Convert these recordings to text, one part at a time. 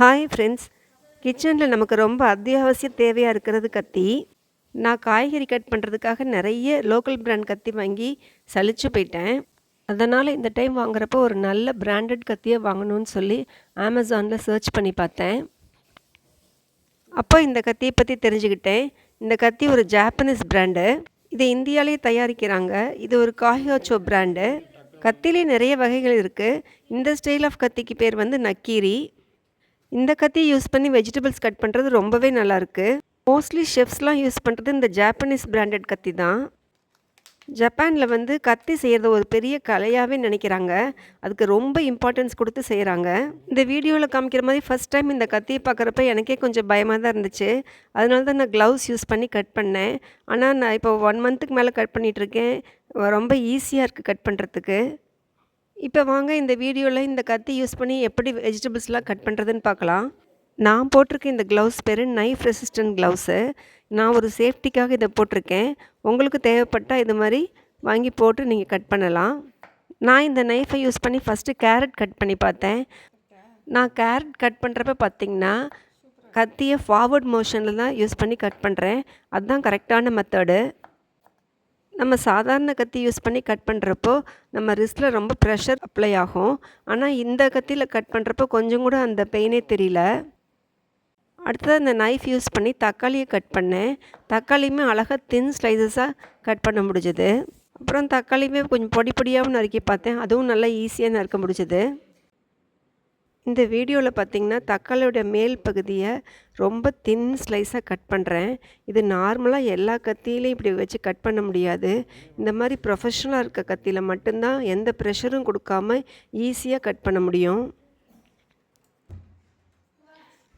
Hi friends கிச்சனில் நமக்கு ரொம்ப அத்தியாவசிய தேவையாக இருக்கிறது கத்தி. நான் காய்கறி கட் பண்ணுறதுக்காக நிறைய லோக்கல் பிராண்ட் கத்தி வாங்கி சலிச்சு போயிட்டேன். அதனால் இந்த டைம் வாங்குறப்போ ஒரு நல்ல பிராண்டட் கத்தியை வாங்கணும்னு சொல்லி அமேசானில் சர்ச் பண்ணி பார்த்தேன். அப்போ இந்த கத்தியை பற்றி தெரிஞ்சுக்கிட்டேன். இந்த கத்தி ஒரு ஜாப்பனீஸ் பிராண்டு இது இந்தியாவிலே தயாரிக்கிறாங்க. இது ஒரு காஹியோச்சோ பிராண்டு கத்திலே நிறைய வகைகள் இருக்குது இந்த ஸ்டைல் ஆஃப் கத்திக்கு பேர் வந்து நக்கீரி இந்த கத்தியை யூஸ் பண்ணி வெஜிடபிள்ஸ் கட் பண்ணுறது ரொம்பவே நல்லாயிருக்கு மோஸ்ட்லி ஷெஃப்ஸ்லாம் யூஸ் பண்ணுறது இந்த ஜாப்பனீஸ் பிராண்டட் கத்தி தான். ஜப்பானில் வந்து கத்தி செய்கிறத ஒரு பெரிய கலையாகவே நினைக்கிறாங்க. அதுக்கு ரொம்ப இம்பார்ட்டன்ஸ் கொடுத்து செய்கிறாங்க இந்த வீடியோவில் காமிக்கிற மாதிரி ஃபஸ்ட் டைம் இந்த கத்தியை பார்க்குறப்ப எனக்கே கொஞ்சம் பயமாக தான் இருந்துச்சு. அதனால தான் நான் க்ளவுஸ் யூஸ் பண்ணி கட் பண்ணேன். ஆனால் நான் இப்போ ஒன் மந்த்துக்கு மேலே கட் பண்ணிகிட்ருக்கேன் ரொம்ப ஈஸியாக இருக்குது கட் பண்ணுறதுக்கு இப்போ வாங்க இந்த வீடியோவில் இந்த கத்தி யூஸ் பண்ணி எப்படி வெஜிடபிள்ஸ்லாம் கட் பண்ணுறதுன்னு பார்க்கலாம். நான் போட்டிருக்க இந்த க்ளவுஸ் பேர் நைஃப் ரெசிஸ்டன்ட் க்ளவுஸு நான் ஒரு சேஃப்டிக்காக இதை போட்டிருக்கேன். உங்களுக்கு தேவைப்பட்டால் இது மாதிரி வாங்கி போட்டு நீங்கள் கட் பண்ணலாம். நான் இந்த நைஃபை யூஸ் பண்ணி ஃபஸ்ட்டு கேரட் கட் பண்ணி பார்த்தேன். நான் கேரட் கட் பண்ணுறப்ப பார்த்திங்கன்னா கத்தியை ஃபார்வர்ட் மோஷனில் தான் யூஸ் பண்ணி கட் பண்ணுறேன் அதுதான் கரெக்டான மெத்தடு நம்ம சாதாரண கத்தி யூஸ் பண்ணி கட் பண்ணுறப்போ நம்ம ரிஸ்கில் ரொம்ப ப்ரெஷர் அப்ளை ஆகும். ஆனால் இந்த கத்தியில் கட் பண்ணுறப்போ கொஞ்சம் கூட அந்த பெயினே தெரியல. அடுத்தது அந்த நைஃப் யூஸ் பண்ணி தக்காளியை கட் பண்ணேன். தக்காளியுமே அழகாக தின் ஸ்லைசஸாக கட் பண்ண முடிஞ்சது. அப்புறம் தக்காளியுமே கொஞ்சம் பொடி பொடியாகவும் நறுக்கி பார்த்தேன். அதுவும் நல்லா ஈஸியாக நறுக்க முடிஞ்சது. இந்த வீடியோவில் பார்த்திங்கன்னா தக்காளியோட மேல் பகுதியை ரொம்ப தின் ஸ்லைஸாக கட் பண்ணுறேன் இது நார்மலாக எல்லா கத்தியிலையும் இப்படி வச்சு கட் பண்ண முடியாது. இந்த மாதிரி ப்ரொஃபஷ்னலாக இருக்க கத்தியில் மட்டும்தான் எந்த ப்ரெஷரும் கொடுக்காம ஈஸியாக கட் பண்ண முடியும்.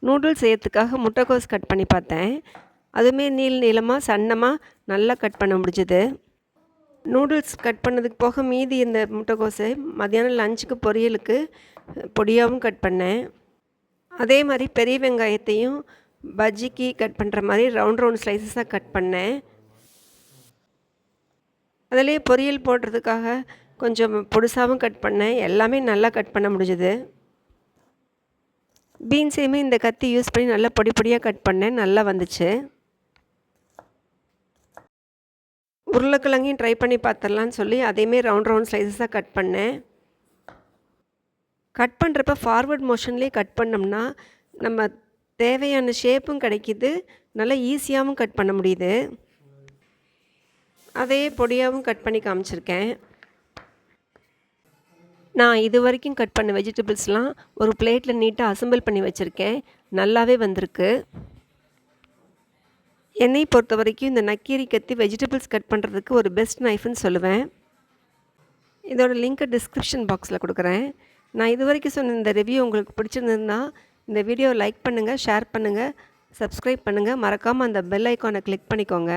நூடுல்ஸ் செய்யறதுக்காக முட்டைக்கோஸ் கட் பண்ணி பார்த்தேன். அதுவுமே நீள் நீளமாக சன்னமாக நல்லா கட் பண்ண முடிஞ்சுது. நூடுல்ஸ் கட் பண்ணதுக்கு போக மீதி இந்த முட்டைக்கோஸை மத்தியானம் லஞ்சுக்கு பொரியலுக்கு பொடியாகவும் கட் பண்ணேன். அதே மாதிரி பெரிய வெங்காயத்தையும் பஜ்ஜிக்கு கட் பண்ணுற மாதிரி ரவுண்ட் ரவுண்ட் ஸ்லைசஸாக கட் பண்ணேன். அதிலே பொரியல் போடுறதுக்காக கொஞ்சம் பொடுசாகவும் கட் பண்ணேன். எல்லாமே நல்லா கட் பண்ண முடிஞ்சது. பீன்ஸையுமே இந்த கத்தி யூஸ் பண்ணி நல்லா பொடி பொடியாக கட் பண்ணேன். நல்லா வந்துச்சு. உருளைக்கிழங்கையும் ட்ரை பண்ணி பார்த்துடலான்னு சொல்லி அதையுமே ரவுண்ட் ரவுண்ட் ஸ்லைசஸாக கட் பண்ணேன். கட் பண்ணுறப்ப ஃபார்வர்ட் மோஷன்லேயே கட் பண்ணோம்னா நம்ம தேவையான ஷேப்பும் கிடைக்கிது. நல்லா ஈஸியாகவும் கட் பண்ண முடியுது. அதே பொடியாகவும் கட் பண்ணி காமிச்சிருக்கேன். நான் இது வரைக்கும் கட் பண்ண வெஜிடபிள்ஸ்லாம் ஒரு பிளேட்டில் நீட்டாக அசம்பிள் பண்ணி வச்சுருக்கேன். நல்லாவே வந்திருக்கு. என்னை பொறுத்த வரைக்கும் இந்த நக்கீரி கத்தி வெஜிடபிள்ஸ் கட் பண்ணுறதுக்கு ஒரு பெஸ்ட் நைஃப்னு சொல்லுவேன். இதோட லிங்க்கை டிஸ்கிரிப்ஷன் பாக்ஸில் கொடுக்குறேன். நான் இது வரைக்கும் சொன்ன இந்த ரிவ்யூ உங்களுக்கு பிடிச்சிருந்ததுன்னா இந்த வீடியோ லைக் பண்ணுங்கள் ஷேர் பண்ணுங்கள் சப்ஸ்கிரைப் பண்ணுங்கள் மறக்காமல் அந்த பெல் ஐக்கானை கிளிக் பண்ணிக்கோங்க.